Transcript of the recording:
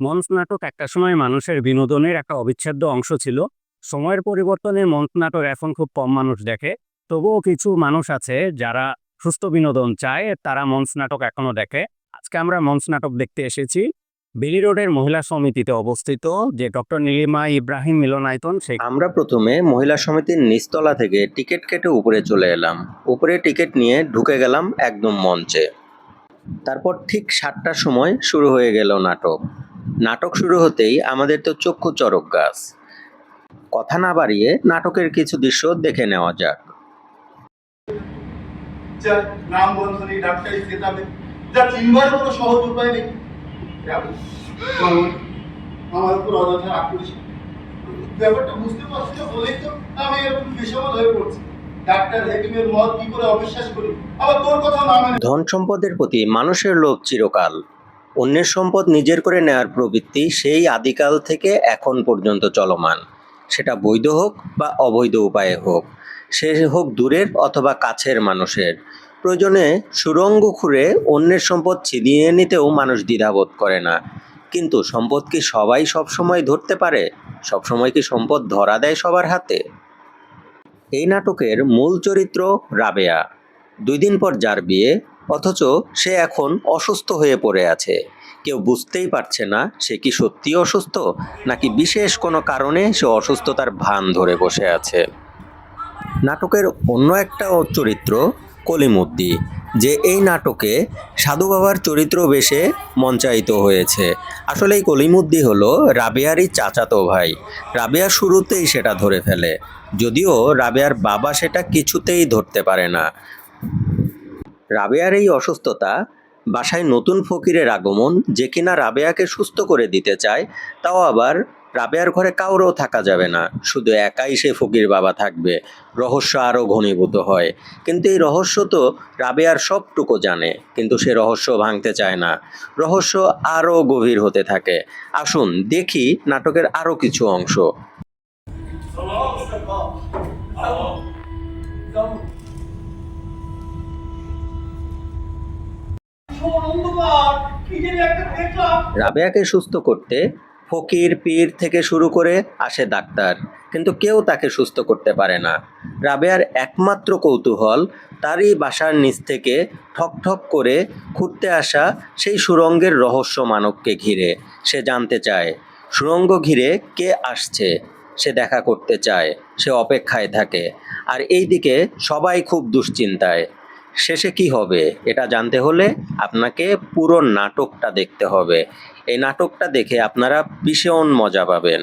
মঞ্চ নাটক একটা সময় মানুষের বিনোদনের একটা অবিচ্ছেদ্য অংশ ছিল। সময়ের পরিবর্তনে মঞ্চ নাটক এখন খুব কম মানুষ দেখে। তবুও কিছু মানুষ আছে যারা সুস্থ বিনোদন চায়, তারা মঞ্চ নাটক এখনও দেখে। আজকে আমরা মঞ্চ নাটক দেখতে এসেছি। বেলি রোডের মহিলা সমিতিতে অবস্থিত, যে ডক্টর নীলিমা ইব্রাহিম মিলনায়তন সেই আমরা প্রথমে মহিলা সমিতির নিচতলা থেকে টিকিট কেটে উপরে চলে এলাম। উপরে টিকিট নিয়ে ঢুকে গেলাম একদম মঞ্চে। তারপর ঠিক সাতটার সময় শুরু হয়ে গেল নাটক। নাটক শুরু হতেই আমাদের তো চক্ষু চরক গাছ। কথা না বাড়িয়ে নাটকের কিছু দৃশ্য দেখে নেওয়া যাক। নাম বন্ধ ডাক্তারি খেতাবে যা চিনবার কোনো সহজ উপায় নেই। আমার উপর অযথা রাগ ব্যাপারটা বুঝতে পারছি না বলেই তো আমি এরকম বিষমত হয়ে পড়ছি। ডাক্তার হেকিমের মত কি করে অবিশ্বাস করি? আবার তোর কথা না ধন সম্পদের প্রতি মানুষের লোভ চিরকাল। অন্যের সম্পদ নিজের করে নেওয়ার প্রবৃত্তি সেই আদিকাল থেকে এখন পর্যন্ত চলমান। সেটা বৈধ হোক বা অবৈধ উপায়ে হোক, সে হোক দূরের অথবা কাছের মানুষের। প্রয়োজনে সুরঙ্গ খুঁড়ে অন্যের সম্পদ ছিনিয়ে নিতেও মানুষ দ্বিধাবোধ করে না। কিন্তু সম্পদ কি সবাই সবসময় ধরতে পারে? সবসময় কি সম্পদ ধরা দেয় সবার হাতে? এই নাটকের মূল চরিত্র রাবেয়া। দুই দিন পর যার বিয়ে অথচ সে এখন অসুস্থ হয়ে পড়ে আছে। কেউ বুঝতেই পারছে না সে কি সত্যি অসুস্থ, নাকি বিশেষ কোনো কারণে সে অসুস্থতার ভান ধরে বসে আছে। নাটকের অন্য একটা চরিত্র কলিমুদ্দি, যে এই নাটকে সাধু বাবার চরিত্র বেশে মঞ্চায়িত হয়েছে। আসলে এই কলিমুদ্দি হলো রাবেয়ারই চাচাতো ভাই। রাবেয়া শুরুতেই সেটা ধরে ফেলে, যদিও রাবেয়ার বাবা সেটা কিছুতেই ধরতে পারে না। রাবেয়ার এই অসুস্থতা বাসায় নতুন ফকিরের আগমন যে কিনা রাবেয়াকে সুস্থ করে দিতে চায়, তাও আবার রাবেয়ার ঘরে কাউরও থাকা যাবে না। শুধু একাই সে ফকির বাবা থাকবে, রহস্য আরও ঘনীভূত হয়। কিন্তু এই রহস্য তো রাবেয়ার সবটুকু জানে, কিন্তু সে রহস্য ভাঙতে চায় না। রহস্য আরও গভীর হতে থাকে। আসুন দেখি নাটকের আরও কিছু অংশ। রাবেয়াকে সুস্থ করতে ফকির পীর থেকে শুরু করে আসে ডাক্তার, কিন্তু কেউ তাকে সুস্থ করতে পারে না। রাবেয়ার একমাত্র কৌতূহল, তারই বাসার নিচ থেকে ঠক ঠক করে খুঁড়তে আসা সেই সুরঙ্গের রহস্য মানবকে ঘিরে। সে জানতে চায়, সুরঙ্গ ঘিরে কে আসছে? সে দেখা করতে চায়, সে অপেক্ষায় থাকে। আর এইদিকে সবাই খুব দুশ্চিন্তায়। শেষে কি হবে? এটা জানতে হলে আপনাকে পুরো নাটকটা দেখতে হবে। এই নাটকটা দেখে আপনারা ভীষণ মজা পাবেন।